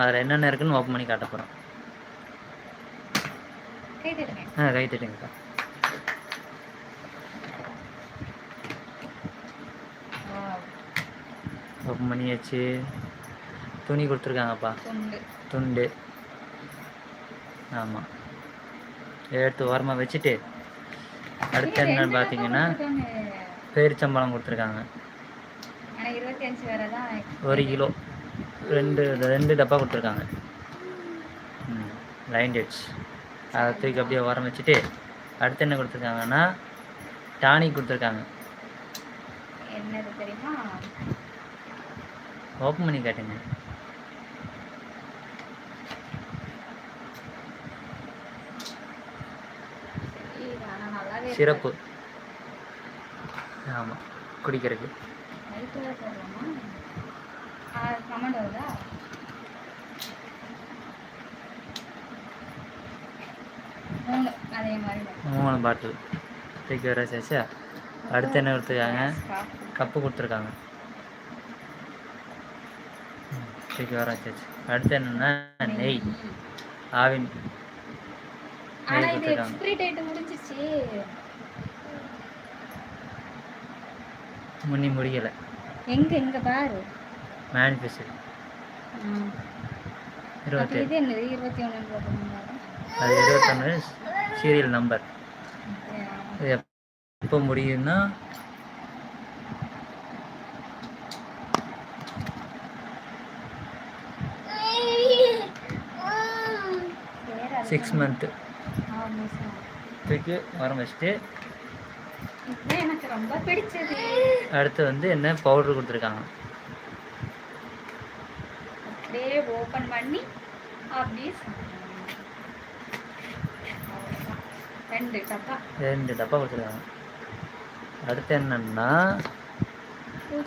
அதில் என்னென்ன இருக்குன்னு ஓப்பன் பண்ணி காட்ட போகிறோம் ஆ கை தட்டுங்கக்கா. ஓப்பன் பண்ணியாச்சு. துணி கொடுத்துருக்காங்கப்பா. துண்டு. ஆமாம் எடுத்து ஓரமாக வச்சுட்டு அடுத்து என்னன்னு பார்த்தீங்கன்னா. பேரிச்சம்பழம் கொடுத்துருக்காங்க. ஒரு கிலோ. ரெண்டு ரெண்டு டப்பா கொடுத்துருக்காங்க. ம் லைன் டேட்ஸ் அதை தூக்கி அப்படியே ஓரம் வச்சுட்டு அடுத்து என்ன கொடுத்துருக்காங்கன்னா டானிக் கொடுத்துருக்காங்க. என்னது தெரியுமா? ஓப்பன் பண்ணி காட்டுங்க. சிறப்பு. ஆமாம் குடிக்கிறதுக்கு. கமெண்ட் வருதா? மூணு பாட்டில். தூக்கி வர சேச்சா அடுத்து என்ன கொடுத்துருக்காங்க. கப்பு கொடுத்துருக்காங்க. தூக்கி வர சேச்சு அடுத்து என்னன்னா நெய். ஆவின் நெய் கொடுத்துருக்காங்க. முன்னி முடியலை. எங்க எங்க பாரு. மேனிஃபெஸ்ட் இருபத்தி அது இருபத்தொன்று சீரியல் நம்பர் இது எப்போ முடியும்னா? சிக்ஸ் மந்த்து வரம் வச்சுட்டு எனக்கு ரொம்ப பிடிச்சது. அடுத்து வந்து என்ன பவுடர் கொடுத்துருக்காங்க? அப்படியே ஓபன் பண்ணி அப்படியே. ரெண்டு டப்பா. ரெண்டு டப்பா கொடுத்துருக்காங்க. அடுத்து என்னன்னா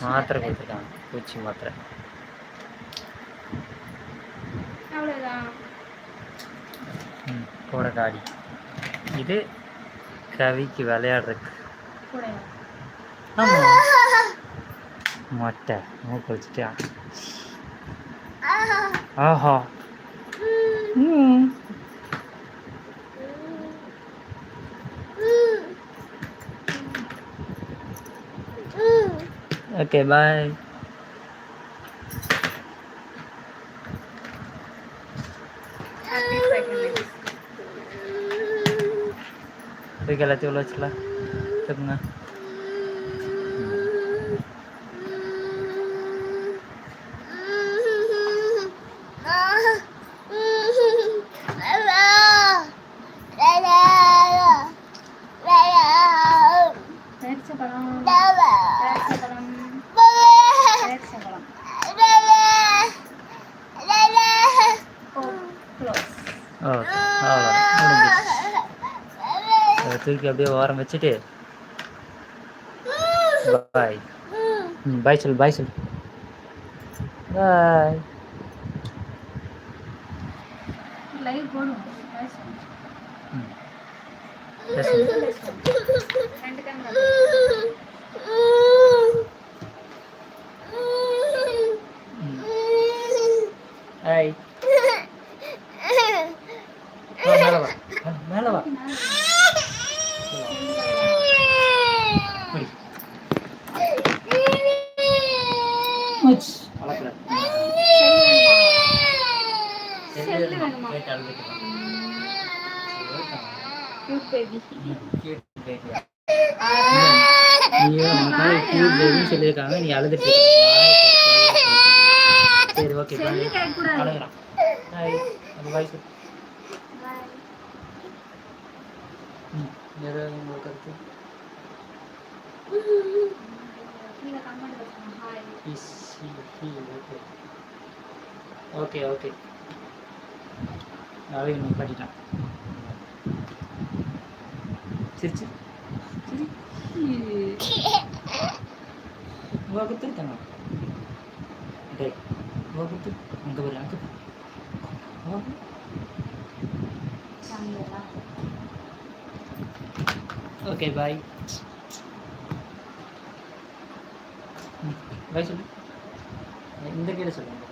மாத்திரை. கொடுத்துருக்காங்க. பூச்சி மாத்திரை. ம் கோடைக்காடி இது கவிக்கு விளையாடுறதுக்கு. கூட ஆமாம் மொட்டை. மூக்கு வச்சுட்டியா? Aha. Hmm. Okay, bye. Happy Bây giờ là tiêu lo là Tập nào. அவ்வளோதான் முடிஞ்சிச்சு. அதை தூக்கி அப்படியே ஓரம் வச்சுட்டு பாய் ம் பாய் சொல் பாய் சொல் பாய் லைவ் போடும் ம். பேசுங்க ரெண்டு மேலே வா. மேலே வா. சொல்லியிருக்காங்க நீ அழுதுட்டு. சரி ஓகே அழுகுறான் ஓகே ஓகே ஓகே அழகு நீ காட்டிட்டான் சிரிச்சு சிரி வகுத்து தங்க டேய் வகுத்து அங்கே வரு அங்கே வகு சாமியெல்லாம் ஓகே பாய் பாய் சொல்லு இந்த கீழே சொல்லுங்க